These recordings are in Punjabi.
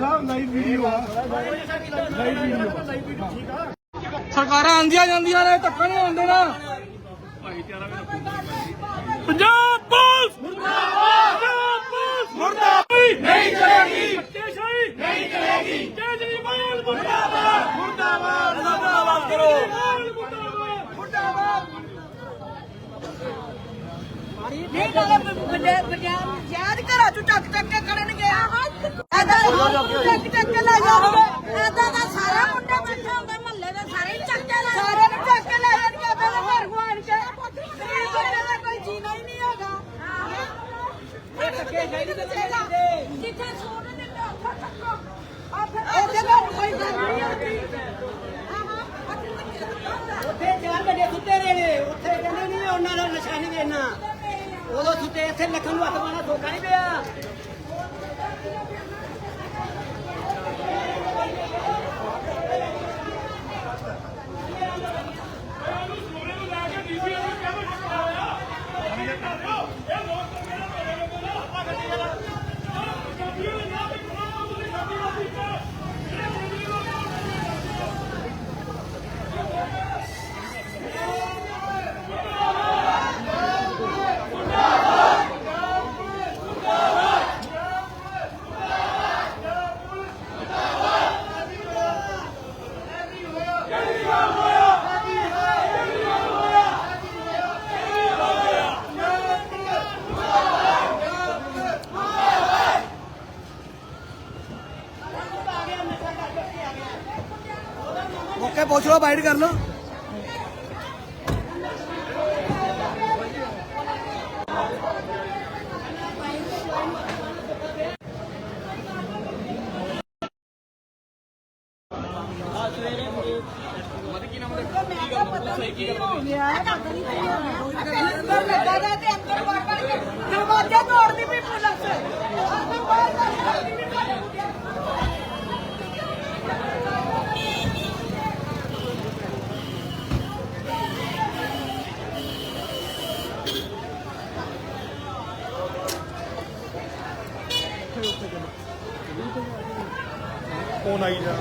ਸਾਹਿਬ ਲਾਈਵ ਵੀਡੀਓ ਆ। ਲਾਈਵ ਵੀਡੀਓ ਸਰਕਾਰਾਂ ਆਂਦੀਆਂ ਜਾਂਦੀਆਂ ਨੇ ਧੱਕਾ ਨਹੀਂ ਹੁੰਦੇ ਨਾ ਪੰਜਾਬ ਪੁਲਿਸ! ਮੁਰਦਾਬਾਦ ਮੁਰਦਾਬਾਦ! ਨਹੀਂ ਚਲੇਗੀ। ਬੱਚੇਸ਼ਾਹੀ ਨਹੀਂ ਚਲੇਗੀ। ਕੇਜਰੀਵਾਲ ਮੁਰਦਾਬਾਦ! ਮੁਰਦਾਬਾਦ। ਮੁਰਦਾਬਾਦ। ਕਰੋ। ਮੁਰਦਾਬਾਦ! ਨਹੀਂ ਨਾਲੇ ਪੰਜਾਬ ਪੰਜਾਬ ਯਾਦ ਘਰਾਂ ਚੋਂ ਚੱਕ ਚੱਕ ਕੇ ਕਰਨਗੇ ਐਦਾਂ ਚੱਕ ਚੱਕ ਲੈ ਜਾਣਗੇ ਐਦਾਂ ਦਾ ਸਾਰਾ ਮੁੰਡਾ ਬੈਠਾ ਹੁੰਦਾ ਮਹੱਲੇ ਦੇ ਸਾਰੇ ਹੀ ਚੱਕ ਕੇ ਲੈ ਸਾਰੇ ਨੂੰ ਚੱਕ ਕੇ ਲੈ ਜਾਣਗੇ ਪਹਿਲੇ ਘਰ ਗੁਆਣ ਕੇ। ਗਰੀਬ ਬੰਦੇ ਦਾ ਕੋਈ ਜੀਣਾ ਹੀ ਨਹੀਂ ਹੈਗਾ। ਇਹ ਟੱਕੇ ਸ਼ਾਇਦ ਜਿੱਥੇ ਸੋਨ ਦਿੰਦੇ ਉੱਥੇ ਚੱਕੋ। ਉੱਥੇ ਤਾਂ ਕੋਈ ਗੱਲ ਨਹੀਂ ਆਉਂਦੀ ਉੱਥੇ ਚਾਰ ਵੱਡੇ ਸੁੱਤੇ ਰਹੇ ਨੇ ਉੱਥੇ ਕਹਿੰਦੇ ਨਹੀਂ ਉਹਨਾਂ ਦਾ ਨਸ਼ਾ ਨਹੀਂ ਦੇਣਾ। ਉਦੋਂ ਸੁੱਤੇ ਇੱਥੇ ਲੱਖਾਂ ਨੂੰ ਹੱਥ ਪਾਣਾ ਧੋਖਾ ਨਹੀਂ ਪਿਆ ਮੌਕੇ ਪੁੱਛ ਲਓ ਬਾਈਟ ਕਰ ਲਓ। ਅੰਦਰ ਲੱਗਾ ਜਾ ਤੇ ਅੰਦਰ ਵੜ ਵੜ ਕੇ ਦਰਵਾਜ਼ਾ ਤੋੜਦੀ ਵੀ ਪੁਲਿਸ ਅੰਦਰ ਬਾਹਰ ਕਰਦੀ ਵੀ ਪੁਲਿਸ ਫੋਨ ਆਈ ਜਾ।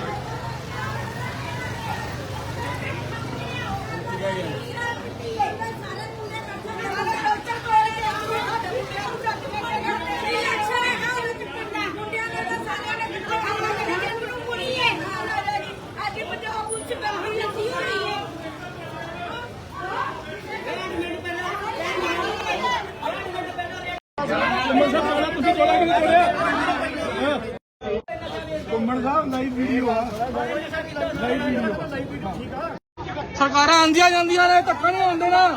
ਤੁਸੀਂ ਚੋਲਾ ਕਿਵੇਂ ਤੋੜਿਆ ਘੁੰਮਣ ਸਾਹਿਬ ਲਾਈਵ ਵੀਡੀਓ ਆ। ਲਾਈਵ ਵੀਡੀਓ ਸਰਕਾਰਾਂ ਆਂਦੀਆਂ ਜਾਂਦੀਆਂ ਨੇ ਧੱਕਾ ਨਹੀਂ ਹੁੰਦੇ ਨਾ।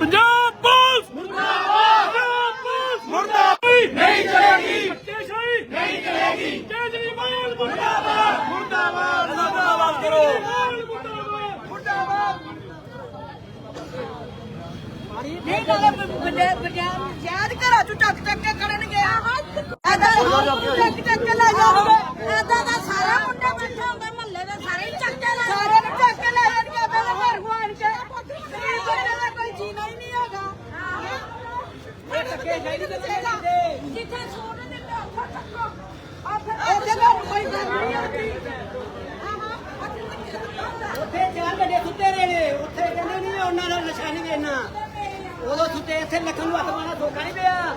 ਪੰਜਾਬ ਪੁਲਿਸ! ਮੁਰਦਾਬਾਦ! ਪੰਜਾਬ ਪੁਲਿਸ ਮੁਰਦਾਬਾਦ ਨਹੀਂ ਚਲੇਗੀ। ਨਹੀਂ ਚਲੇਗੀ ਕੇਜਰੀਵਾਲ ਮੁਰਦਾਬਾਦ! ਮੁਰਦਾਬਾਦ! ਮੁਰਦਾਬਾਦ ਕਰੋ। ਮੁਰਦਾਬਾਦ ਨਹੀਂ ਨਾਲੇ ਪੰਜਾਬ ਪੰਜਾਬ ਯਾਦ ਘਰਾਂ ਚੋਂ ਚੱਕ ਚੱਕ ਕੇ ਕਰਨਗੇ ਐਦਾਂ ਚੱਕ ਚੱਕ ਕੇ ਲੈ ਜਾਣਗੇ ਐਦਾਂ ਦਾ ਸਾਰਾ ਮੁੰਡਾ ਬੈਠਾ ਹੁੰਦਾ ਮਹੱਲੇ ਦੇ ਸਾਰੇ ਚੱਕ ਕੇ ਲੈ। ਸਾਰੇ ਨੂੰ ਚੱਕ ਕੇ ਲੈ ਜਾਣਗੇ ਪਹਿਲੇ ਘਰ ਗੁਆਣ ਕੇ। ਗਰੀਬ ਬੰਦੇ ਦਾ ਕੋਈ ਜੀਣਾ ਹੀ ਨਹੀਂ ਹੈਗਾ। ਟੱਕੇ ਸ਼ਾਇਦ ਜਿੱਥੇ ਸੋਨ ਦਿੰਦੇ ਉੱਥੇ ਚੱਕੋ। ਉੱਥੇ ਤਾਂ ਕੋਈ ਗੱਲ ਨਹੀਂ ਆਉਂਦੀ। ਉੱਥੇ ਚਾਰ ਵੱਡੇ ਸੁੱਤੇ ਰਹੇ ਨੇ। ਉੱਥੇ ਕਹਿੰਦੇ ਨਹੀਂ ਉਹਨਾਂ ਦਾ ਨਸ਼ਾ ਨਹੀਂ ਦੇਣਾ। ਉਦੋਂ ਸੁੱਤੇ ਇੱਥੇ ਲੱਖਾਂ ਨੂੰ ਹੱਥ ਪਾਣਾ ਧੋਖਾ ਨਹੀਂ ਪਿਆ।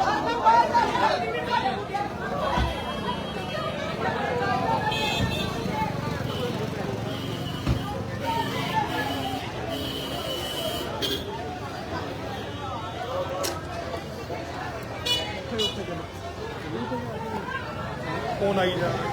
ਫੋਨ ਆਈ ਜਾ